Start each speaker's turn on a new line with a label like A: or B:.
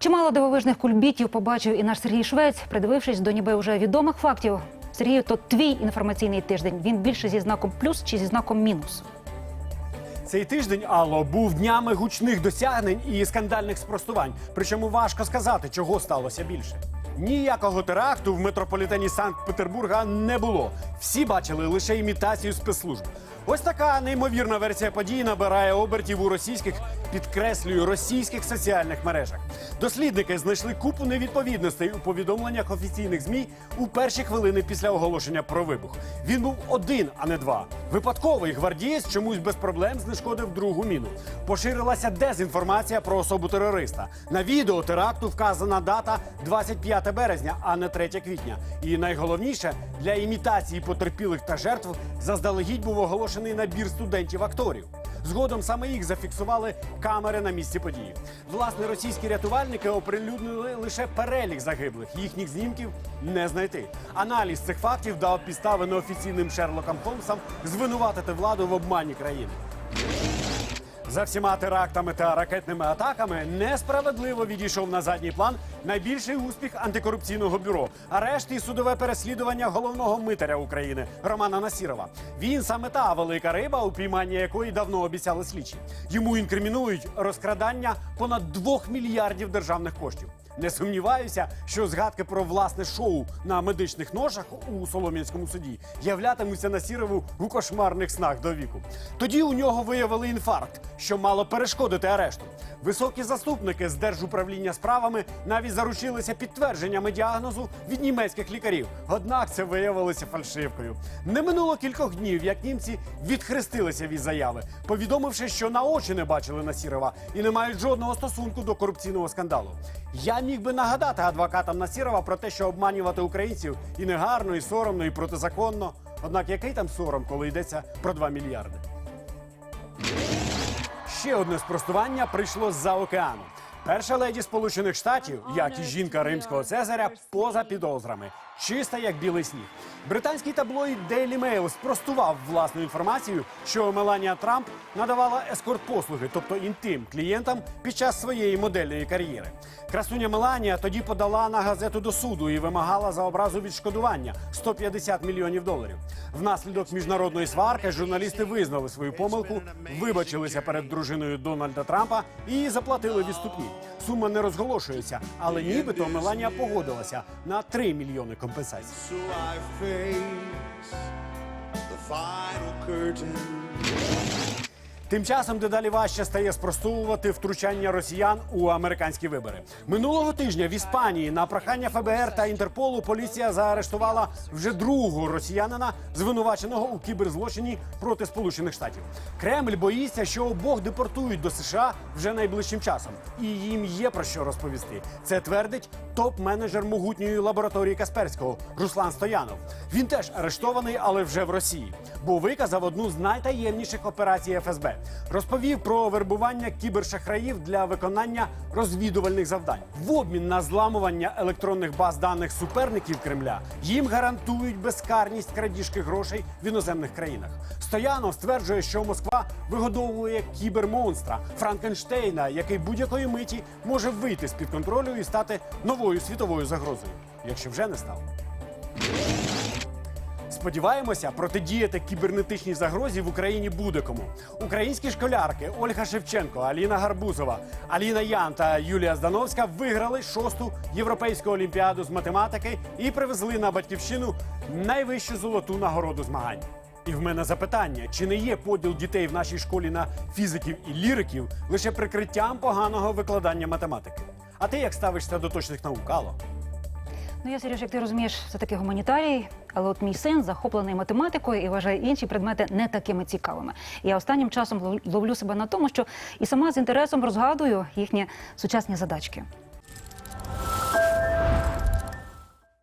A: Чимало дивовижних кульбітів побачив і наш Сергій Швець, придивившись до ніби вже відомих фактів. Сергію, то твій інформаційний тиждень. Він більше зі знаком плюс чи зі знаком мінус.
B: Цей тиждень Алло був днями гучних досягнень і скандальних спростувань. Причому важко сказати, чого сталося більше. Ніякого теракту в метрополітені Санкт-Петербурга не було. Всі бачили лише імітацію спецслужб. Ось така неймовірна версія подій набирає обертів у російських, підкреслюю, російських соціальних мережах. Дослідники знайшли купу невідповідностей у повідомленнях офіційних змі у перші хвилини після оголошення про вибух. Він був один, а не два. Випадковий гвардієць чомусь без проблем знешкодив другу міну. Поширилася дезінформація про особу терориста. На відео теракту вказана дата 25 березня, а не 3 квітня. І найголовніше для імітації потерпілих та жертв заздалегідь був оголошений набір студентів-акторів. Згодом саме їх зафіксували камери на місці події. Власне, російські рятувальники оприлюднили лише перелік загиблих. Їхніх знімків не знайти. Аналіз цих фактів дав підстави неофіційним Шерлокам Холмсам звинуватити владу в обмані країни. За всіма терактами та ракетними атаками несправедливо відійшов на задній план найбільший успіх антикорупційного бюро арешт і судове переслідування головного митаря України Романа Насірова. Він саме та велика риба, упіймання якої давно обіцяли слідчі. Йому інкримінують розкрадання понад 2 мільярдів державних коштів. Не сумніваюся, що згадки про власне шоу на медичних ношах у Солом'янському суді являтимуться на Сірову у кошмарних снах до віку. Тоді у нього виявили інфаркт, що мало перешкодити арешту. Високі заступники з держуправління справами навіть заручилися підтвердженнями діагнозу від німецьких лікарів. Однак це виявилося фальшивкою. Не минуло кількох днів, як німці відхрестилися від заяви, повідомивши, що на очі не бачили Насірова і не мають жодного стосунку до корупційного скандалу. Я міг би нагадати адвокатам Насірова про те, що обманювати українців і негарно, і соромно, і протизаконно. Однак який там сором, коли йдеться про 2 мільярди? Ще одне спростування прийшло з-за океану. Перша леді Сполучених Штатів, як і жінка римського цезаря, поза підозрами, чиста як білий сніг. Британський таблоїд Daily Mail спростував власну інформацію, що Меланія Трамп надавала ескорт-послуги, тобто інтим клієнтам під час своєї модельної кар'єри. Красуня Меланія тоді подала на газету до суду і вимагала за образу відшкодування 150 мільйонів доларів. Внаслідок міжнародної сварки журналісти визнали свою помилку, вибачилися перед дружиною Дональда Трампа і заплатили відступні. Сума не розголошується, але нібито Меланія погодилася на 3 мільйони компенсацій. Тим часом дедалі важче стає спростовувати втручання росіян у американські вибори. Минулого тижня в Іспанії на прохання ФБР та Інтерполу поліція заарештувала вже другого росіянина, звинуваченого у кіберзлочині проти Сполучених Штатів. Кремль боїться, що обох депортують до США вже найближчим часом, і їм є про що розповісти. Це твердить топ-менеджер могутньої лабораторії Касперського Руслан Стоянов. Він теж арештований, але вже в Росії, бо виказав одну з найтаємніших операцій ФСБ. Розповів про вербування кібершахраїв для виконання розвідувальних завдань. В обмін на зламування електронних баз даних суперників Кремля їм гарантують безкарність крадіжки грошей в іноземних країнах. Стоянов стверджує, що Москва вигодовує кібермонстра Франкенштейна, який будь-якої миті може вийти з під контролю і стати новою світовою загрозою, якщо вже не став. Сподіваємося, протидіяти кібернетичній загрозі в Україні буде кому. Українські школярки Ольга Шевченко, Аліна Гарбузова, Аліна Ян та Юлія Здановська виграли шосту європейську олімпіаду з математики і привезли на батьківщину найвищу золоту нагороду змагань. І в мене запитання: чи не є поділ дітей в нашій школі на фізиків і ліриків лише прикриттям поганого викладання математики? А ти як ставишся до точних наук, Алло?
A: Ну я Сереж, як ти розумієш, це таки гуманітарій, але от мій син захоплений математикою і вважає інші предмети не такими цікавими. Я останнім часом лов- ловлю себе на тому, що і сама з інтересом розгадую їхні сучасні задачки.